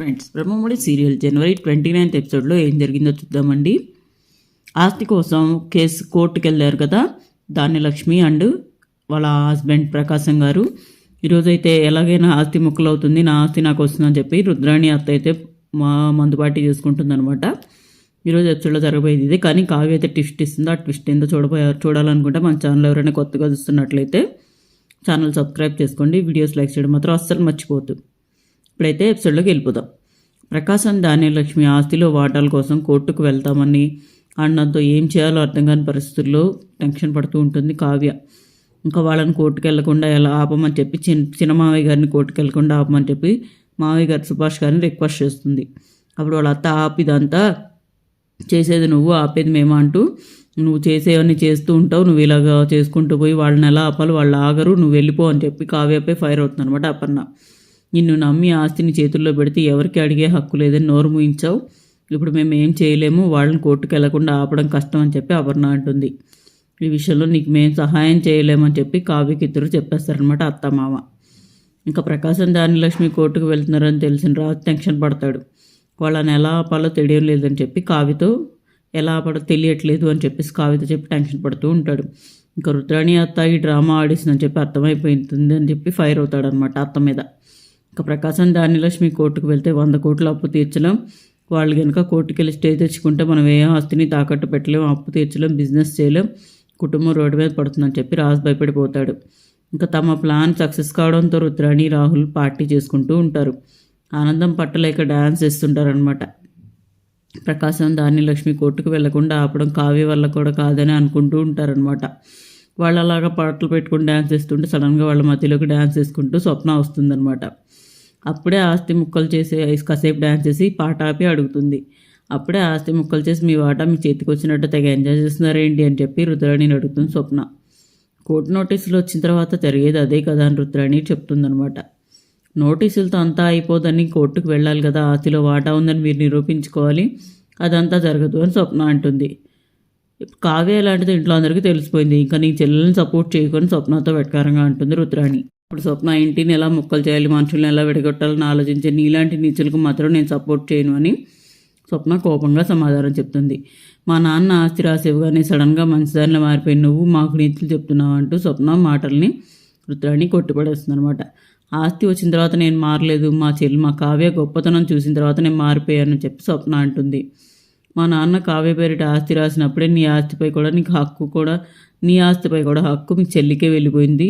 Friends Brahmamudi serial January twenty ninth ఎపిసోడ్లో ఏం జరిగిందో చూద్దామండి. ఆస్తి కోసం కేసు కోర్టుకు వెళ్ళారు కదా దాన్ని లక్ష్మి అండ్ వాళ్ళ హస్బెండ్ ప్రకాశం గారు. ఈరోజైతే ఎలాగైనా ఆస్తి ముక్కలు అవుతుంది నా ఆస్తి నాకు వస్తుందని చెప్పి రుద్రాణి అత్త అయితే మా మందుబాటి చేసుకుంటుంది అనమాట ఈరోజు ఎపిసోడ్లో జరగబోయేది ఇదే కానీ కావ్య అయితే ట్విస్ట్ ఇస్తుందో ఆ ట్విస్ట్ ఏందో చూడబోయారు చూడాలనుకుంటే మన ఛానల్ ఎవరైనా కొత్తగా చూస్తున్నట్లయితే ఛానల్ సబ్స్క్రైబ్ చేసుకోండి వీడియోస్ లైక్ చేయడం మాత్రం అస్సలు మర్చిపోతుంది ఇప్పుడైతే ఎపిసోడ్లోకి వెళ్ళిపోదాం. ప్రకాశం ధాన్యలక్ష్మి ఆస్తిలో వాటాల కోసం కోర్టుకు వెళ్తామని అన్నతో ఏం చేయాలో అర్థం కాని పరిస్థితుల్లో టెన్షన్ పడుతూ ఉంటుంది కావ్య. ఇంకా వాళ్ళని కోర్టుకు వెళ్ళకుండా ఎలా ఆపమని చెప్పి చిన్న చిన్న మావయ్య గారిని కోర్టుకు వెళ్ళకుండా ఆపమని చెప్పి మావయ్య గారు సుభాష్ గారిని రిక్వెస్ట్ చేస్తుంది. అప్పుడు వాళ్ళ అత్త ఆపిదంతా చేసేది నువ్వు ఆపేది మేము అంటూ నువ్వు చేసేవన్నీ చేస్తూ ఉంటావు నువ్వు ఇలాగా చేసుకుంటూ పోయి వాళ్ళని ఎలా ఆపాలి వాళ్ళు ఆగరు నువ్వు వెళ్ళిపో అని చెప్పి కావ్యపై ఫైర్ అవుతుంది అనమాట అపర్ణ. నిన్ను నమ్మి ఆస్తిని చేతుల్లో పెడితే ఎవరికి అడిగే హక్కు లేదని నోరు ముయించావు. ఇప్పుడు మేము ఏం చేయలేము వాళ్ళని కోర్టుకు వెళ్ళకుండా ఆపడం కష్టం అని చెప్పి అపర్ణ అంటుంది. ఈ విషయంలో నీకు మేము సహాయం చేయలేమని చెప్పి కావ్యకి ఇద్దరు చెప్పేస్తారనమాట అత్త మామ ఇంకా ప్రకాశం దానిలక్ష్మి కోర్టుకు వెళ్తున్నారని తెలిసిన రాజు టెన్షన్ పడతాడు. వాళ్ళని ఎలా ఆపాలో తెలియడం లేదని చెప్పి కావ్యతో ఎలా ఆపడో తెలియట్లేదు అని చెప్పేసి కావ్యతో చెప్పి టెన్షన్ పడుతూ ఉంటాడు. ఇంకా రుద్రాణి అత్త ఈ డ్రామా ఆడిస్తుందని చెప్పి అర్థమైపోయింది అని చెప్పి ఫైర్ అవుతాడనమాట అత్త మీద. ఇంకా ప్రకాశం ధాన్యలక్ష్మి కోర్టుకు వెళ్తే వంద కోట్ల అప్పు తీర్చలేం. వాళ్ళు కనుక కోర్టుకు వెళ్ళి స్టే తెచ్చుకుంటే మనం ఏ ఆస్తిని తాకట్టు పెట్టలేం అప్పు తీర్చలేం బిజినెస్ చేయలేం కుటుంబం రోడ్డు మీద పడుతుందని చెప్పి రాజు భయపడిపోతాడు. ఇంకా తమ ప్లాన్ సక్సెస్ కావడంతో రుద్రాణి రాహుల్ పార్టీ చేసుకుంటూ ఉంటారు. ఆనందం పట్టలేక డ్యాన్స్ చేస్తుంటారనమాట ప్రకాశం దాన్ని లక్ష్మి కోర్టుకు వెళ్ళకుండా ఆపడం కావ్య వల్ల కూడా కాదని అనుకుంటూ ఉంటారనమాట వాళ్ళు అలాగా పాటలు పెట్టుకుని డ్యాన్స్ చేస్తుంటే సడన్గా వాళ్ళ మధ్యలోకి డ్యాన్స్ చేసుకుంటూ స్వప్న వస్తుందన్నమాట. అప్పుడే ఆస్తి ముక్కలు చేసి కాసేపు డ్యాన్స్ చేసి పాట ఆపి అడుగుతుంది. అప్పుడే ఆస్తి ముక్కలు చేసి మీ వాటా మీ చేతికి వచ్చినట్టు తెగ ఎంజాయ్ చేస్తున్నారేంటి అని చెప్పి రుద్రాణిని అడుగుతుంది స్వప్న. కోర్టు నోటీసులు వచ్చిన తర్వాత జరిగేది అదే కదా అని రుద్రాణి చెప్తుందనమాట నోటీసులతో అంతా అయిపోదని కోర్టుకు వెళ్ళాలి కదా ఆస్తిలో వాటా ఉందని మీరు నిరూపించుకోవాలి అదంతా జరగదు అని స్వప్న అంటుంది. కావ్య లాంటిది ఇంట్లో అందరికీ తెలిసిపోయింది ఇంకా నీ చెల్లెల్ని సపోర్ట్ చేయకుని స్వప్నతో వెటకారంగా అంటుంది రుద్రాణి ఇప్పుడు స్వప్న ఇంటిని ఎలా ముక్కలు చేయాలి మనుషులను ఎలా విడగొట్టాలని ఆలోచించే నీలాంటి నీచులకు మాత్రం నేను సపోర్ట్ చేయను అని స్వప్న కోపంగా సమాధానం చెప్తుంది. మా నాన్న ఆస్తి రాసేవుగానే సడన్గా మంచిదారిలో మారిపోయి నువ్వు మాకు నీతులు చెప్తున్నావు అంటూ స్వప్న మాటల్ని రుద్రాణి కొట్టిపడేస్తుంది అనమాట ఆస్తి వచ్చిన తర్వాత నేను మారలేదు మా చెల్లి మా కావ్య గొప్పతనం చూసిన తర్వాత నేను మారిపోయాను చెప్పి స్వప్న అంటుంది. మా నాన్న కావ్య పేరిట ఆస్తి రాసినప్పుడే నీ ఆస్తిపై కూడా నీకు హక్కు కూడా నీ ఆస్తిపై కూడా హక్కు మీ చెల్లికే వెళ్ళిపోయింది.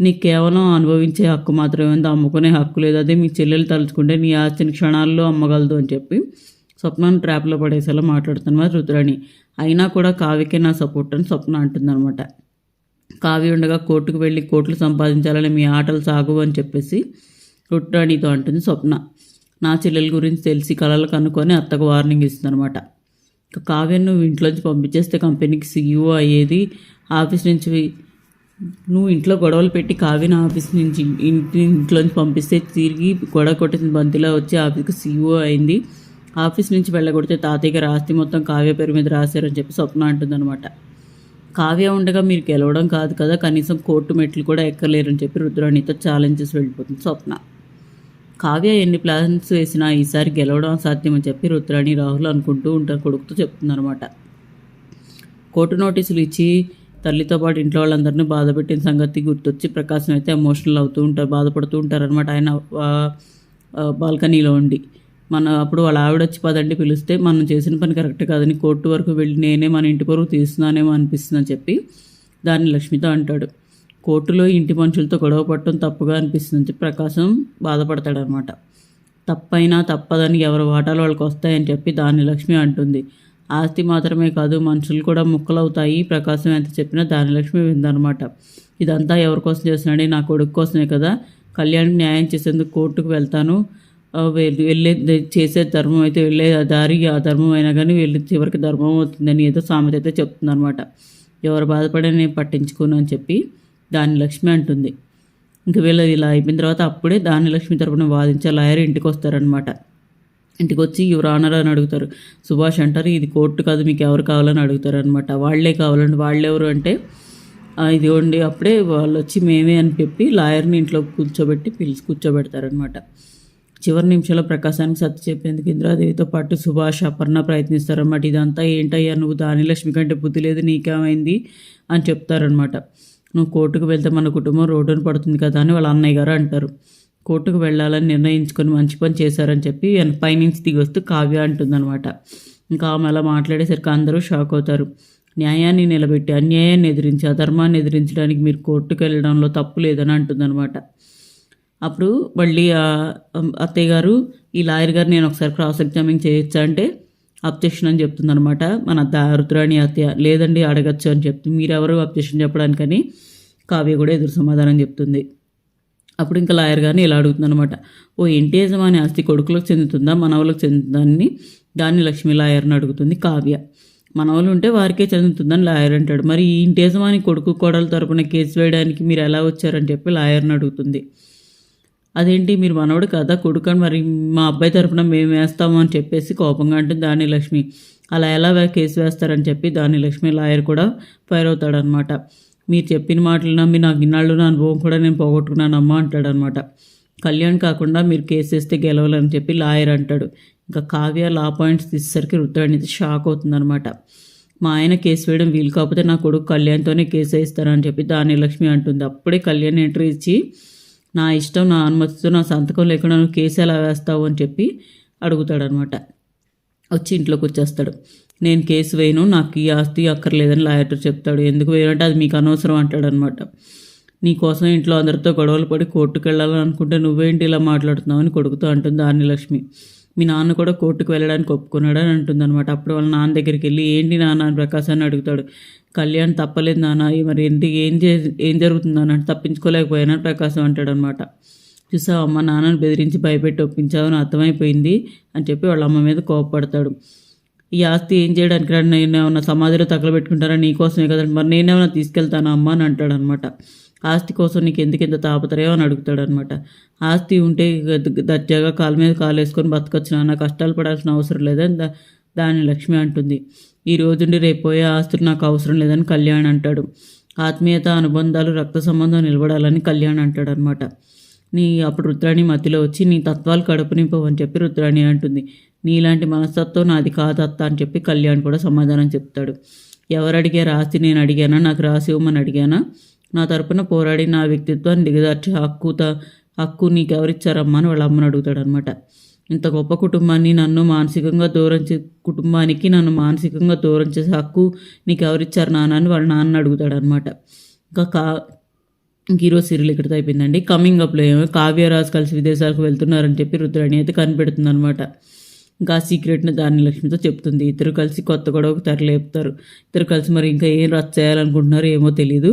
నీకు కేవలం అనుభవించే హక్కు మాత్రమే ఉంది. అమ్ముకునే హక్కు లేదు. అదే మీ చెల్లెలు తలుచుకుంటే నీ ఆస్తిని క్షణాల్లో అమ్మగలదు అని చెప్పి స్వప్నాన్ని ట్రాప్లో పడేసేలా మాట్లాడుతున్నారు రుద్రాణి. అయినా కూడా కావ్యకే నా సపోర్ట్ అని స్వప్న అంటుందన్నమాట. కావ్య ఉండగా కోర్టుకు వెళ్ళి కోట్లు సంపాదించాలని మీ ఆటలు సాగు అని చెప్పేసి రుద్రాణితో అంటుంది స్వప్న. నా చెల్లెల గురించి తెలిసి కళలు కనుక్కొని అత్తకు వార్నింగ్ ఇస్తుందన్నమాట. ఇక కావ్యను నువ్వు ఇంట్లోంచి పంపించేస్తే కంపెనీకి సీఈఓ అయ్యేది ఆఫీస్ నుంచి నువ్వు ఇంట్లో గొడవలు పెట్టి కావ్యను ఆఫీస్ నుంచి ఇంటి ఇంట్లోంచి పంపిస్తే తిరిగి గొడవ కొట్టిన బంతిలో వచ్చి ఆఫీస్కి సీఈఓ అయింది. ఆఫీస్ నుంచి వెళ్ళగొడితే తాతయ్య గారు ఆస్తి మొత్తం కావ్య పేరు మీద రాశారని చెప్పి స్వప్న అంటుందన్నమాట. కావ్య ఉండగా మీరు గెలవడం కాదు కదా కనీసం కోర్టు మెట్లు కూడా ఎక్కలేరని చెప్పి రుద్రాణితో ఛాలెంజెస్ వెళ్ళిపోతుంది స్వప్న. కావ్య ఎన్ని ప్లాన్స్ వేసినా ఈసారి గెలవడం సాధ్యమని చెప్పి రుద్రాణి రాహుల్ అనుకుంటూ ఉంటారు కొడుకుతో చెప్తుందనమాట కోర్టు నోటీసులు ఇచ్చి తల్లితో పాటు ఇంట్లో వాళ్ళందరినీ బాధపెట్టిన సంగతి గుర్తొచ్చి ప్రకాశం అయితే ఎమోషనల్ అవుతూ ఉంటారు బాధపడుతూ ఉంటారనమాట ఆయన బాల్కనీలో ఉండి. మన అప్పుడు వాళ్ళ ఆవిడ వచ్చి పదండి పిలిస్తే మనం చేసిన పని కరెక్ట్ కాదని కోర్టు వరకు వెళ్ళి నేనే మన ఇంటి పరువు తీస్తున్నానేమో అనిపిస్తుందని చెప్పి దాన్ని లక్ష్మితో అంటాడు. కోర్టులో ఇంటి మనుషులతో గొడవ పడటం తప్పుగా అనిపిస్తుంది ప్రకాశం బాధపడతాడనమాట. తప్పైనా తప్పదని ఎవరి వాటాలు వాళ్ళకి వస్తాయని చెప్పి దాని లక్ష్మి అంటుంది. ఆస్తి మాత్రమే కాదు మనుషులు కూడా ముక్కలవుతాయి. ప్రకాశం ఎంత చెప్పినా దాని లక్ష్మి విందనమాట. ఇదంతా ఎవరి కోసం చేస్తున్నాడే? నా కొడుకు కోసమే కదా. కళ్యాణ్ న్యాయం చేసేందుకు కోర్టుకు వెళ్తాను. వెళ్ళే చేసే ధర్మం అయితే వెళ్ళే దారి ఆ ధర్మం అయినా కానీ వెళ్ళి చివరికి ధర్మం అవుతుందని ఏదో సామెత అయితే చెప్తుందనమాట. ఎవరు బాధపడే నేను పట్టించుకోను అని చెప్పి దాని లక్ష్మి అంటుంది. ఇంక వీళ్ళు ఇలా అయిపోయిన తర్వాత అప్పుడే దాని లక్ష్మి తరపున వాదించే లాయర్ ఇంటికి వస్తారనమాట ఇంటికి వచ్చి యువర్ ఆనర్ అని అడుగుతారు. సుభాష్ అంటారు ఇది కోర్టు కాదు మీకు ఎవరు కావాలని అడుగుతారు అనమాట వాళ్ళే కావాలండి వాళ్ళెవరు అంటే ఇది ఉండి అప్పుడే వాళ్ళు వచ్చి మేమే అని చెప్పి లాయర్ని ఇంట్లో కూర్చోబెట్టి పిలిచి కూర్చోబెడతారనమాట చివరి నిమిషంలో ప్రకాశానికి సత్తు చెప్పేందుకు ఇంద్రాదేవితో పాటు సుభాష్ అపర్ణ ప్రయత్నిస్తారన్నమాట. ఇదంతా ఏంటయ్యా నువ్వు దానిలక్ష్మి కంటే బుద్ధి లేదు నీకేమైంది? అని చెప్తారనమాట నువ్వు కోర్టుకు వెళ్తే మన కుటుంబం రోడ్డున పడుతుంది కదా అని వాళ్ళ అన్నయ్య గారు అంటారు. కోర్టుకు వెళ్ళాలని నిర్ణయించుకొని మంచి పని చేశారని చెప్పి పైనుంచి దిగి వస్తూ కావ్య అంటుందన్నమాట. ఇంకా ఆమె అలా మాట్లాడేసరికి అందరూ షాక్ అవుతారు. న్యాయాన్ని నిలబెట్టి అన్యాయాన్ని ఎదిరించి అధర్మాన్ని ఎదిరించడానికి మీరు కోర్టుకు వెళ్ళడంలో తప్పు లేదని అంటుందన్నమాట. అప్పుడు మళ్ళీ అత్తయ్య గారు ఈ లాయర్ గారు నేను ఒకసారి క్రాస్ ఎగ్జామింగ్ చేయొచ్చా అంటే అబ్జెక్షన్ అని చెప్తుందనమాట మన దా రుద్రాణి అత్తయ్య లేదండి అడగచ్చు అని చెప్తుంది మీరెవరు అబ్జెక్షన్ చెప్పడానికని కావ్య కూడా ఎదురు సమాధానం చెప్తుంది. అప్పుడు ఇంకా లాయర్ గారిని ఇలా అడుగుతుందనమాట ఓ ఇంటి యజమాని ఆస్తి కొడుకులకు చెందుతుందా? మనవలకు చెందుతుందని దాన్ని లక్ష్మీ లాయర్ని అడుగుతుంది కావ్య. మనవలు ఉంటే వారికే చెందుతుందని లాయర్ అంటాడు. మరి ఈ ఇంటి యజమాని కొడుకు కోడల తరపున కేసు వేయడానికి మీరు ఎలా వచ్చారని చెప్పి లాయర్ని అడుగుతుంది. అదేంటి మీరు మనవడు కదా కొడుకని మరి మా అబ్బాయి తరపున మేము వేస్తాము అని చెప్పేసి కోపంగా అంటే దాని లక్ష్మి అలా ఎలా కేసు వేస్తారని చెప్పి దాని లక్ష్మి లాయర్ కూడా ఫైర్ అవుతాడనమాట. మీరు చెప్పిన మాటలు నమ్మి నాకు ఇన్నాళ్ళు నా అనుభవం కూడా నేను పోగొట్టుకున్నానమ్మా అంటాడనమాట. కళ్యాణ్ కాకుండా మీరు కేసు వేస్తే గెలవాలని చెప్పి లాయర్ అంటాడు. ఇంకా కావ్య లా పాయింట్స్ తీసేసరికి రుద్రాణి షాక్ అవుతుందనమాట. మా ఆయన కేసు వేయడం వీలు కాకపోతే నా కొడుకు కళ్యాణ్తోనే కేసు వేస్తారని చెప్పి దాని లక్ష్మి అంటుంది. అప్పుడే కళ్యాణ్ ఎంట్రీ ఇచ్చి నా ఇష్టం నా అనుమతితో నా సంతకం లేకుండా నువ్వు కేసు ఎలా వేస్తావు అని చెప్పి అడుగుతాడనమాట. వచ్చి ఇంట్లోకి వచ్చేస్తాడు. నేను కేసు వేయను నాకు ఈ ఆస్తి అక్కర్లేదని లాయర్తో చెప్తాడు. ఎందుకు వేయనంటే అది మీకు అనవసరం అంటాడనమాట. నీ కోసం ఇంట్లో అందరితో గొడవలు పడి కోర్టుకు వెళ్ళాలని అనుకుంటే నువ్వేంటి ఇలా మాట్లాడుతున్నావు అని కొడుకుతో అంటుంది ఆర్నిలక్ష్మి లక్ష్మి మీ నాన్న కూడా కోర్టుకు వెళ్ళడానికి ఒప్పుకున్నాడని అంటుంది అనమాట అప్పుడు వాళ్ళ నాన్న దగ్గరికి వెళ్ళి ఏంటి నాన్న? అని ప్రకాశాన్ని అడుగుతాడు. కళ్యాణ్ తప్పలేదు నాన్న. మరి ఏంటి ఏం చే ఏం జరుగుతుంది అని అంటే తప్పించుకోలేకపోయానని ప్రకాశం అంటాడనమాట చూసావు అమ్మ నాన్నని బెదిరించి భయపెట్టి ఒప్పించావని అర్థమైపోయింది అని చెప్పి వాళ్ళ అమ్మ మీద కోపపడతాడు. ఈ ఆస్తి ఏం చేయడానికి నేను ఏమన్నా సమాధిలో తగలబెట్టుకుంటారా నీకోసమే కదండి. మరి నేనేమన్నా తీసుకెళ్తానా అమ్మ? అని అంటాడనమాట ఆస్తి కోసం నీకు ఎందుకు ఇంత తాపత్రయం అని అడుగుతాడనమాట ఆస్తి ఉంటే దర్జాగా కాలు మీద కాలు వేసుకొని బతకొచ్చు నాన్న కష్టాలు పడాల్సిన అవసరం లేదని దా దాని లక్ష్మి అంటుంది. ఈ రోజుండి రేపు ఆస్తులు నాకు అవసరం లేదని కళ్యాణ్ అంటాడు. ఆత్మీయత అనుబంధాలు రక్త సంబంధం నిలబడాలని కళ్యాణ్ అంటాడు అనమాట నీ అప్పుడు రుద్రాణి మధ్యలో వచ్చి నీ తత్వాలు కడుపు నింపవని చెప్పి రుద్రాణి అంటుంది. నీలాంటి మనస్తత్వం నాది కాదత్త అని చెప్పి కళ్యాణ్ కూడా సమాధానం చెప్తాడు. ఎవరు అడిగారు ఆస్తి నేను అడిగానా? నాకు రాసి ఇవ్వమని అడిగానా? నా తరపున పోరాడి నా వ్యక్తిత్వాన్ని దిగదార్చే హక్కు హక్కు నీకు ఎవరిచ్చారమ్మా అని వాళ్ళ అమ్మని అడుగుతాడు అనమాట ఇంత గొప్ప కుటుంబాన్ని నన్ను మానసికంగా దూరం చే కుటుంబానికి నన్ను మానసికంగా దూరం చేసే హక్కు నీకు ఎవరిచ్చారు నాన్న అని వాళ్ళ నాన్న అడుగుతాడు అనమాట ఇంకా కా హీరో ఈరోజు సీరియల్ ఇక్కడితో అయిపోయిందండి. కమింగ్ అప్లో ఏమో కావ్యరాజు కలిసి విదేశాలకు వెళ్తున్నారని చెప్పి రుద్రాణి అయితే కనిపెడుతుంది అనమాట ఇంకా ఆ సీక్రెట్ని దాని లక్ష్మితో చెప్తుంది. ఇద్దరు కలిసి కొత్త గొడవకు తెరలేపుతారు. ఇద్దరు కలిసి మరి ఇంకా ఏం రచ్చ చేయాలనుకుంటున్నారో ఏమో తెలియదు